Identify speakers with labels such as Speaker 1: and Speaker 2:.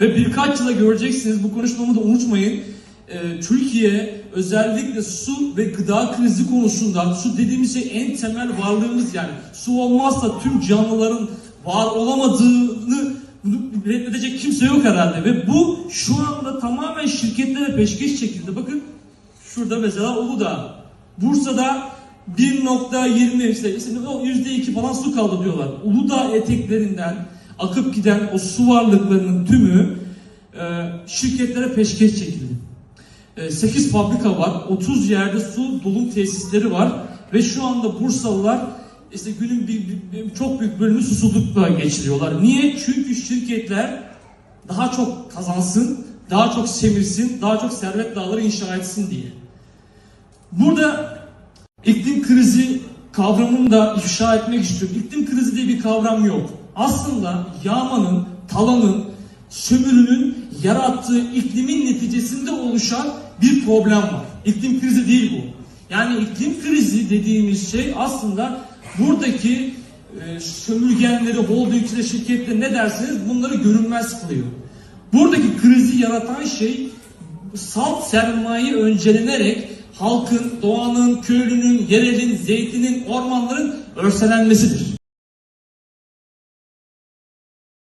Speaker 1: Ve birkaç yıla göreceksiniz bu konuşmamı da unutmayın. Ee, Türkiye özellikle su ve gıda krizi konusunda su dediğimiz şey en temel varlığımız yani su olmazsa tüm canlıların var olamadığını reddedecek kimse yok herhalde ve bu şu anda tamamen şirketlere peşkeş çekildi. Bakın şurada mesela Uludağ, Bursa'da 1.20 işte, işte o %2 falan su kaldı diyorlar. Uludağ eteklerinden akıp giden o su varlıklarının tümü e, şirketlere peşkeş çekildi. 8 fabrika var, 30 yerde su dolum tesisleri var ve şu anda Bursalılar işte günün bir- bir- çok büyük bölümü susuzlukla geçiriyorlar. Niye? Çünkü şirketler daha çok kazansın, daha çok semirsin, daha çok servet dağları inşa etsin diye. Burada iklim krizi kavramını da ifşa etmek istiyorum. İklim krizi diye bir kavram yok. Aslında yağmanın, talanın, sömürünün yarattığı iklimin neticesinde oluşan bir problem var. İklim krizi değil bu. Yani iklim krizi dediğimiz şey aslında buradaki e, sömürgenleri, holdingçileri, şirketleri ne derseniz bunları görünmez kılıyor. Buradaki krizi yaratan şey salt sermaye öncelenerek halkın, doğanın, köylünün, yerelin, zeytinin, ormanların örselenmesidir.